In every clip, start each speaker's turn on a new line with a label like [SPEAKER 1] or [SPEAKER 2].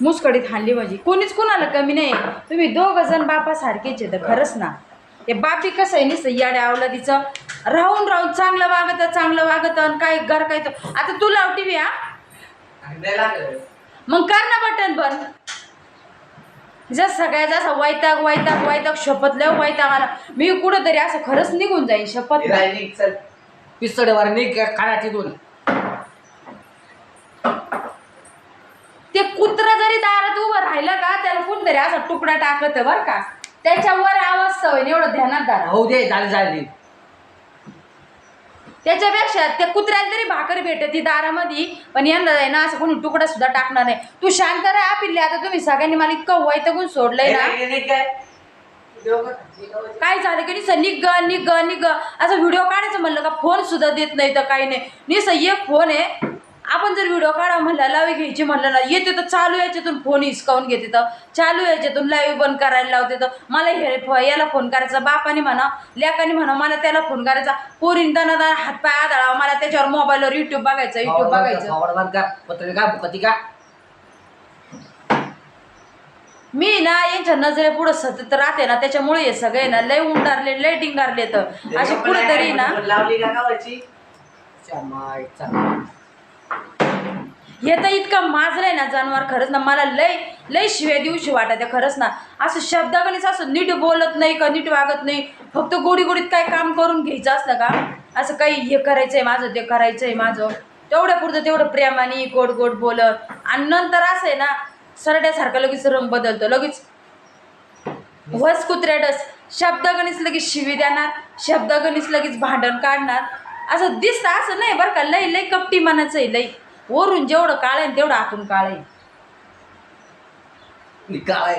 [SPEAKER 1] मुसकडीत हाणली माझी. कोणीच कोणाला कमी नाही. तुम्ही दोघ जण बापा सारखेच आहेत खरंच ना. ते बापी कसं आहे निसं याड्या आवला तिचं राहून राहून चांगलं वागत चांगलं वागत आणि काय घर काय तर आता तू लाव टी व्ही हा.
[SPEAKER 2] नाही लागलं.
[SPEAKER 1] मग कर ना बटन बंद. जर सगळ्या जसं वैताग वैताग वैताग शपथ लय वैताग आला. मी कुठंतरी असं खरंच निघून जाईन शपथ
[SPEAKER 2] नाही. निघ चल पिस्तडेवर निघ काढाची दोन
[SPEAKER 1] ते कुत्र जरी दारात उभं राहिलं कोणतरी असा तुकडा टाकत बरं का. त्याच्यावर आवाज सवय एवढं ध्यानात दारा
[SPEAKER 2] होऊ दे झाली झाली.
[SPEAKER 1] त्याच्यापेक्षा त्या कुत्र्याला तरी भाकर भेटती दारामध्ये. पण यंदा आहे ना असं कोणी तुकडा सुद्धा टाकणार नाही. तू शांत राहा पिल्ले. आता तुम्ही सगळ्यांनी मला इतकं वैतगून सोडलंय ना.
[SPEAKER 2] हे काय
[SPEAKER 1] झालं की निसं निघ निघ निघ. असं व्हिडिओ काढायचं म्हणलं का फोन सुद्धा देत नाही तर काही नाही. निसं एक फोन आहे. आपण जर व्हिडिओ काढा म्हणलं लाईव्ह घ्यायची म्हणलं ना येते तर चालू याच्यातून फोन हिसकावून घेते तर चालू याच्यातून लाईव्ह बंद करायला लावते तर मला हे याला फोन करायचा बापाने म्हणा लेकाने म्हणा मला त्याला फोन करायचा. पोरीन दाना दाना हातपाय आदळावा मला त्याच्यावर मोबाईलवर युट्यूब बघायचं युट्यूब बघायचं.
[SPEAKER 2] का
[SPEAKER 1] मी ना यांच्या नजरे पुढे सतत राहते ना त्याच्यामुळे हे सगळे ना लय उंडारले लय डिंगारले तर. असे कुठेतरी ना
[SPEAKER 2] लावली का गावाची
[SPEAKER 1] हे तर इतकं माजलंय ना जनावर खरंच ना. मला लय लय शिव्या दिवशी वाटत आहे खरंच ना. असं शब्दागणीच असं नीट बोलत नाही का नीट वागत नाही. फक्त गोडी गोडीत काय काम करून घ्यायचं असतं का? असं काही हे करायचंय माझं ते करायचंय माझं. तेवढ्या पुरतं तेवढं प्रेमाने गोड गोड बोलत. आणि नंतर असं आहे ना सरड्यासारखं लगेच रंग बदलतो. लगेच वस कुत्र्याडस शब्दगणीच लगेच शिवी देणार शब्दगणीच लगेच भांडण काढणार. असं दिसतं असं नाही बरं का. लई लई कपटी मनाचं आहे लई वरून जेवढं काळ आहे तेवढं आतून काळ आहे.
[SPEAKER 2] काय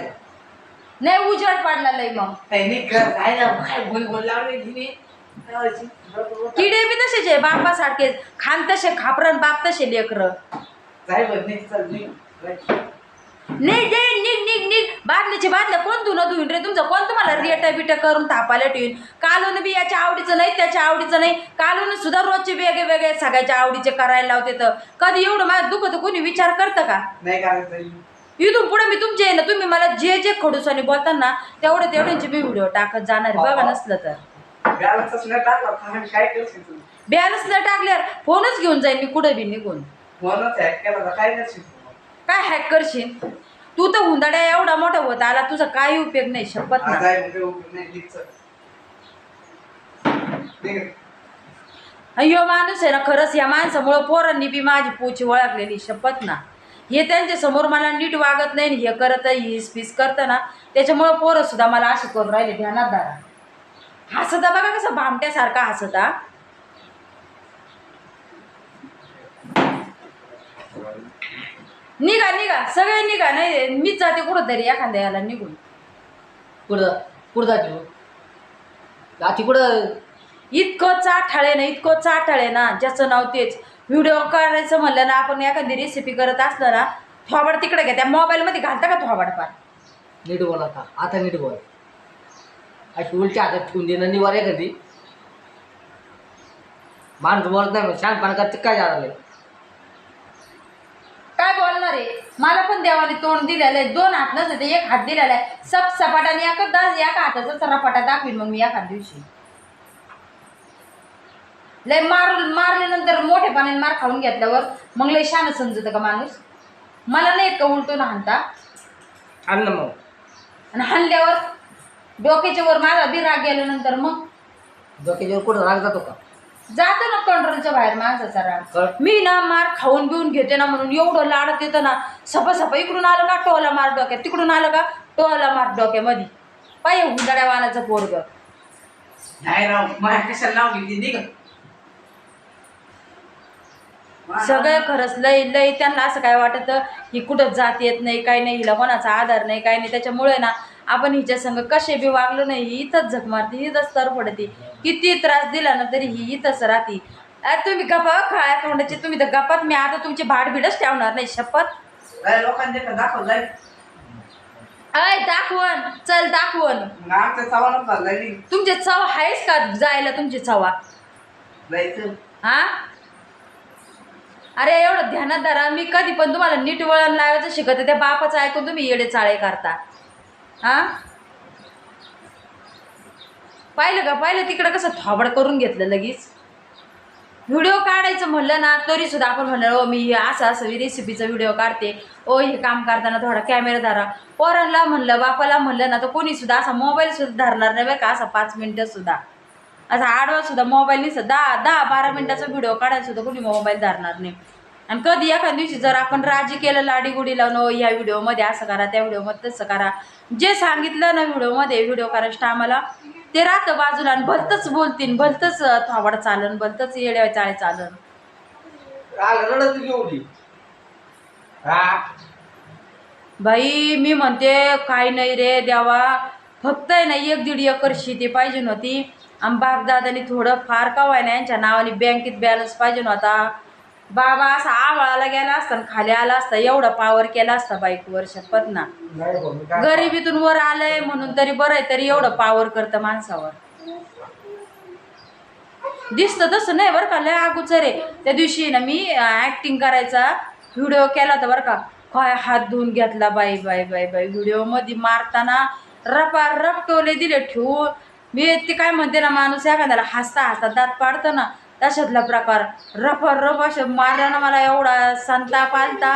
[SPEAKER 1] नाही उजड पाडला लय मग.
[SPEAKER 2] काय बोल बोल लावली
[SPEAKER 1] किडे बी तसेच आहे बापासारखे खान तसे खापरण बाप तसे लेकर.
[SPEAKER 2] जाय बघ निघ
[SPEAKER 1] नाही दे निघ निघ निघ. बादलीचे बादल्या कोण धुणं धुईन रे? तुमचं कोण तुम्हाला रेटा बिटा करून थापायला ठेवीन? कालून बी याच्या आवडीचं नाही त्याच्या आवडीचं नाही. कालून सुद्धा रोजचे वेगळे वेगळे सगळ्याच्या आवडीचे करायला लावते तर. कधी एवढं माझं दुखत कोणी विचार करतं का?
[SPEAKER 2] नाही करायचं
[SPEAKER 1] इथून पुढे मी तुमचे ना तुम्ही मला जे जे खडूसाने बोलताना तेवढे तेवढ्यांचे मी व्हिडिओ टाकत जाणार आहे. बघा नसलं तर.
[SPEAKER 2] गावाचाच नाही टाकला तर काय करशील तू?
[SPEAKER 1] बॅलन्स न टाकल्यावर फोनच घेऊन जाईन मी कुठे बी निघून.
[SPEAKER 2] म्हणूनच हॅक केला तर काय करशील
[SPEAKER 1] काय हॅक करशील? तू तर हुंदाड्या एवढा मोठा होत आला तुझा काही उपयोग नाही शपथ ना. अय्यो माणूस आहे ना खरंच या माणसामुळं पोरांनी बी माझी पोची ओळखलेली शपथ ना हे त्यांच्यासमोर मला नीट वागत नाही आणि हे करत हिस पीस करतं ना त्याच्यामुळं पोरं सुद्धा मला असे करून राहिले ध्यानात दारा हसता बघा कसं भामट्यासारखा हसता निघा निघा. सगळे निघा. नाही मीच जाते कुठं तरी एखाद्या याला निघून.
[SPEAKER 2] कुठं? कुठं जाते जाती कुठं?
[SPEAKER 1] इतकं चाठाळे ना इतकं चाठाळे ना. ज्याचं नाव तेच. व्हिडिओ करायचं म्हणलं ना आपण एखादी रेसिपी करत असलं ना थोबाड तिकडे घ्या. त्या मोबाईलमध्ये घालता का थोबाड पार
[SPEAKER 2] नीट बोल आता. आता नीट बोल. अशी उलटी हातात ठेवून देणं निवार आहे कधी. माणूस बोलत नाही शांतपणा करते काय झालं
[SPEAKER 1] काय बोलणार आहे मला पण देवाने तोंड दिलेलं आहे. दोन हात नसते ते एक हात दिलेला आहे. सब सपाटाने एका दस एका हाताचा चरापाटा दाखवीन मग मी एका दिवशी. लय मार मारल्यानंतर मोठेपणाने मार खाऊन घेतल्यावर मग लय शान समजतं का माणूस? मला नाही का उलटून हाणता?
[SPEAKER 2] आणलं मग.
[SPEAKER 1] आणि हाणल्यावर डोक्याच्या वर माझा बी राग गेल्यानंतर मग?
[SPEAKER 2] डोक्याच्यावर कुठं राग जातो का?
[SPEAKER 1] जातो ना कंट्रोलच्या बाहेर. राग मी ना मार खाऊन बिऊन घेते ना म्हणून एवढं लाडत येतं ना. सपा सपा इकडून आलं का टोला मार डोक्यात तिकडून आलं का टोला मार डोक्यामध्ये. पाय हुंदड्या वानाचं पोरग.
[SPEAKER 2] नाही राव माझ्या कशाला लावली ती? निघ.
[SPEAKER 1] सगळं खरंच लय लय त्यांना असं काय वाटतं? की कुठं जात येत नाही काही नाही हिला कोणाचा आधार नाही काही नाही. त्याच्यामुळे ना आपण हिच्या संग कसे बी वागलो नाही ही इथंच झक मारते ही इथंच तर पडते किती त्रास दिला ना तरी ही इथंच राहते. अरे तुम्ही गप्पा खाया तोंडाची तुम्ही तर गप्पात मी आता तुमची भाड भिडच ठेवणार नाही शपथ. अय दाखवण चल दाखवण
[SPEAKER 2] मग आमच्या चव्हाण चाललाय
[SPEAKER 1] तुमचे चव आहेच का जायला तुमची चवा
[SPEAKER 2] जायचं.
[SPEAKER 1] हा? अरे एवढं ध्यानात धरा मी कधी पण तुम्हाला नीट वळण लावायचं शिकवते त्या बापाचं ऐकून तुम्ही येडे चाळे करता. हां? पाहिलं का? पाहिलं? तिकडं कसं थोबड करून घेतलं लगेच. व्हिडिओ काढायचं म्हणलं ना तरी सुद्धा आपण म्हणलं ओ मी असं असं रेसिपीचा व्हिडिओ काढते. ओ हे काम करताना थोडा कॅमेरा धरा. पोरांना म्हणलं बापाला म्हणलं ना तर कोणी सुद्धा असा मोबाईल सुद्धा धरणार नाही बरं का असा पाच मिनटं सुद्धा. असा आडवा सुद्धा मोबाईलनी सुद्धा दहा दहा बारा मिनटाचा व्हिडिओ काढायला सुद्धा कोणी मोबाईल धरणार नाही. आणि कधी एखाद्या दिवशी जर आपण राजी केलं लाडी गुडी लावून "ओ, या व्हिडिओमध्ये असं करा त्या व्हिडिओमध्ये तसं करा. जे सांगितलं ना व्हिडिओमध्ये व्हिडिओ करायचं आम्हाला ते राहतं बाजूला आणि भलतंच बोलतीन भलतंच थोबाड चालन भलतंच येड्या चाळे चालन. बाई मी म्हणते काय नाही रे देवा फक्त आहे ना एक दीड एकर शेती पाहिजे नव्हती आणि बापदादानी थोडं फार का व्हायना यांच्या नावाने बँकेत बॅलन्स पाहिजे नव्हता बाबा असा आवळाला गेला असता खाली आला असता एवढा पावर केला असता बाईकवर शपथ ना
[SPEAKER 3] नाही भाऊ, मी काय
[SPEAKER 1] गरिबीतून वर आलंय म्हणून तरी बरं आहे तरी एवढं पावर करतं माणसावर. दिसतं तसं नाही बरं का लय अगोचर आहे. त्या दिवशी ना मी ॲक्टिंग करायचा व्हिडिओ केला होता बरं का. काय हात धुवून घेतला बाई बाई बाई बाई. व्हिडिओमध्ये मारताना रपा रप टोले दिले ठेवून. मी ते काय म्हणते ना माणूस एखाद्याला हसता हसता दात पाडतो ना तशातला प्रकार. रपा रप असं मारल्यानं मला एवढा संताप आलता.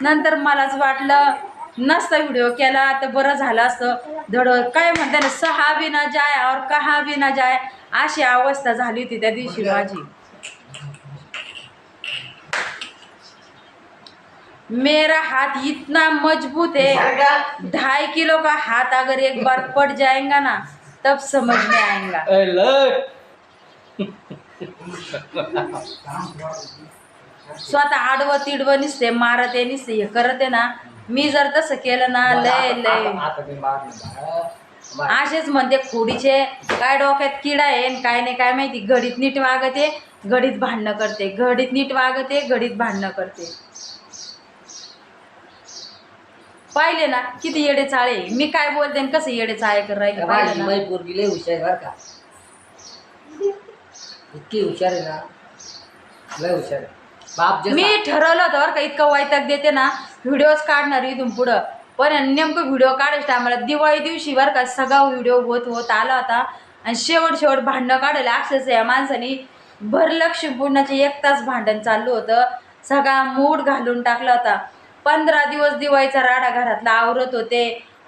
[SPEAKER 1] नंतर मलाच वाटलं नसता व्हिडिओ केला तर बरं झालं असतं. धड काय म्हणते ना सहा बी ना जाय और कहा बी ना जाय अशी अवस्था झाली होती त्या दिवशी माझी. मेरा हाथ इतना मजबूत है.
[SPEAKER 3] सांगा.
[SPEAKER 1] ढाई किलो का हाथ अगर एक बार पड़ जाएगा ना तब समझ में आएगा. स्वतः आडवं तिडवं निसते मारत आहे निसते हे करत आहे ना मी जर तसं केलं ना लय लय. असेच म्हणते खोडीचे काय डोक्यात किडा आहे आणि काय नाही काय माहिती घडीत नीट वागते घडीत भांडणं करते घडीत नीट वागते घडीत भांडणं करते. पाहिले ना किती येडे चाळे मी काय बोलते कसं येडे चाळे कर राहिले
[SPEAKER 2] माझी
[SPEAKER 1] पाहिलं ना?
[SPEAKER 2] माई पोरगी लय हुशार आहे बरं का. इतकी हुशार आहे ना. लय हुशार आहे. बाप जे
[SPEAKER 1] मी ठरवलं होतं बरं का इतकं वैताग देते ना व्हिडिओज काढणार इथून पुढं. पण नेमकं व्हिडिओ काढायच्या टायमाला दिवाळी दिवशी बरं का सगळा व्हिडिओ होत होत आला होता. आणि शेवट शेवट भांडणं काढायला अक्षरशः या माणसाने भरलक्ष पूर्णाचे एक तास भांडण चालू होतं. सगळा मूड घालून टाकला होता. पंधरा दिवस दिवाळीचा राडा घरातला आवरत होते.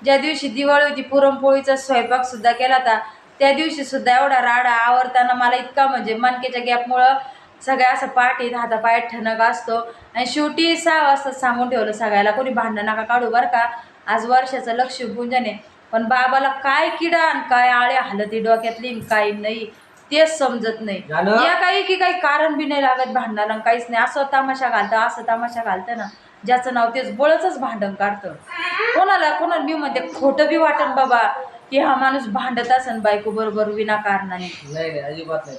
[SPEAKER 1] ज्या दिवशी दिवाळी होती पुरणपोळीचा स्वयंपाक सुद्धा केला होता. त्या दिवशी सुद्धा एवढा राडा आवरताना मला इतका म्हणजे मनकेच्या गॅपमुळं सगळ्या असं पाठीत हातापायात ठणक असतो. आणि शेवटी सहा वाजता सांगून ठेवलं सगळ्याला कोणी भांडण नका काढू बरं का. आज वर्षाचं लक्ष्मीपूजन आहे. पण बाबाला काय किडा आणि काय आळे हलती डोक्यातली काय नाही तेच समजत नाही? या काही की काही कारण बी नाही लागत भांडणाला काहीच नाही. असं तमाशा घालतं असं तमाशा घालतं ना ज्याचं नाव तेच बळच भांडण काढतं. कोणाला कोणाला मी म्हणते खोटं बी वाटन बाबा. की हा माणूस भांडत असन बायको बरोबर विनाकारणाने.
[SPEAKER 2] नाही नाही अजिबात नाही.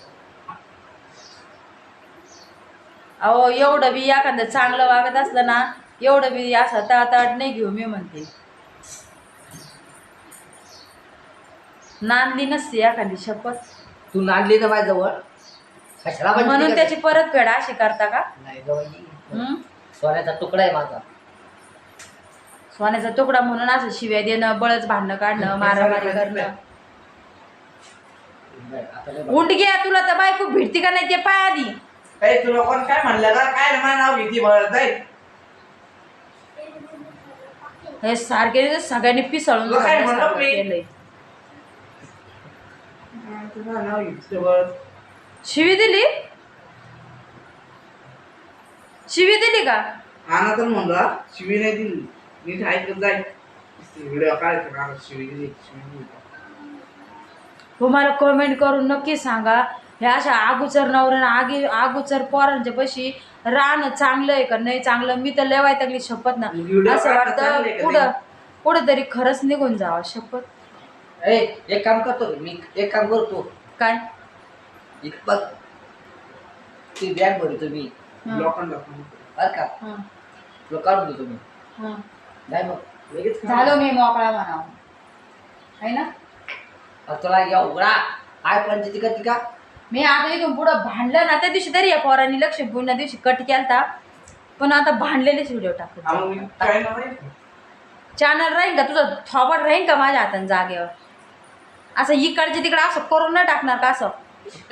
[SPEAKER 1] अहो एवढं बी एखादं चांगलं वागत असलं ना एवढं बी असं तळतळ नाही घेऊ मी म्हणते. नांदली नसते एखादी शपथ.
[SPEAKER 2] तू नांदली ना माझ्याजवळ. कशाला
[SPEAKER 1] म्हणून? त्याची परतफेड अशी करता का?
[SPEAKER 2] नाही गं बाई. सोन्याचा तुकडा आहे माझा.
[SPEAKER 1] सोन्याचा तुकडा म्हणून असं शिव्या देणं बळच भांडणं काढणं मारामारी करणं.
[SPEAKER 2] नाही, आता
[SPEAKER 1] उंड घ्या तुला तर बायको भिडती का नाही ते पाय आधी
[SPEAKER 3] ए, तुला कोण काय म्हणलं का काय रे माझं नाव घेते बरं जाईल
[SPEAKER 1] हे सारखे सगळ्यांनी पिसळून
[SPEAKER 3] तुला काय म्हणलं
[SPEAKER 1] सगळं
[SPEAKER 3] मी?
[SPEAKER 1] केलंय.
[SPEAKER 3] तुझं नाव घेतलं बरं
[SPEAKER 1] शिवी दिली? शिवी दिली का?
[SPEAKER 3] आणा तर म्हणला शिवी नाही दिली. नीट ऐकत जाय व्हिडिओ काढायचं का शिवी दिली शिवी दिली
[SPEAKER 1] तुम्हाला कमेंट करून नक्की सांगा. हे अशा आगुचर नवऱ्यानं आगी आगुचर पोरांच्या पशी राहणं चांगलं आहे का नाही चांगलं? मी तर लय वाईटागली शपथ ना. असं वाटतं पुढं
[SPEAKER 3] नाही?
[SPEAKER 1] पुढं तरी खरंच निघून जावं शपथ.
[SPEAKER 2] ए एक काम करतो मी एक काम करतो.
[SPEAKER 1] काय?
[SPEAKER 2] इथं बघ. ती बॅग भरतो मी.
[SPEAKER 3] लोकांना
[SPEAKER 2] बरं का?
[SPEAKER 1] हं,
[SPEAKER 2] तुला काढून देतो मी.
[SPEAKER 1] हं.
[SPEAKER 2] नाही मग
[SPEAKER 3] लगेच
[SPEAKER 1] झालो मी मोकळा म्हणावं आहे ना?
[SPEAKER 2] तुला या उघडा. काय पंचायती का ती का?
[SPEAKER 1] मी आता इथून पुढं भांडलं ना त्या दिवशी तरी या पोरांनी लक्ष पुन्हा दिवशी कट केलता. पण आता भांडलेलेच व्हिडिओ टाकत
[SPEAKER 3] मग मी काय नाव आहे?
[SPEAKER 1] चॅनल राहील का? तुझं थॉबट राहील का माझ्या हाताने जागेवर? असं इकडचे तिकडे असं करून नाही टाकणार का असं?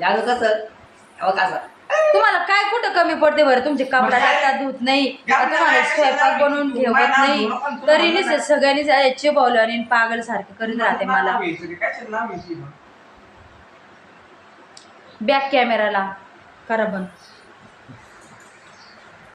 [SPEAKER 2] याचं कसं? अहो कसं?
[SPEAKER 1] तुम्हाला काय कुठं कमी पडते बरं? तुमचे कपडा? टाकता धुत नाही. तुम्हाला स्वयंपाक बनवून ठेवत नाही. तरी सगळ्यांनी चिबवलं आणि पागल सारखे करीत राहते मला? बॅक कॅमेराला. करा बंद.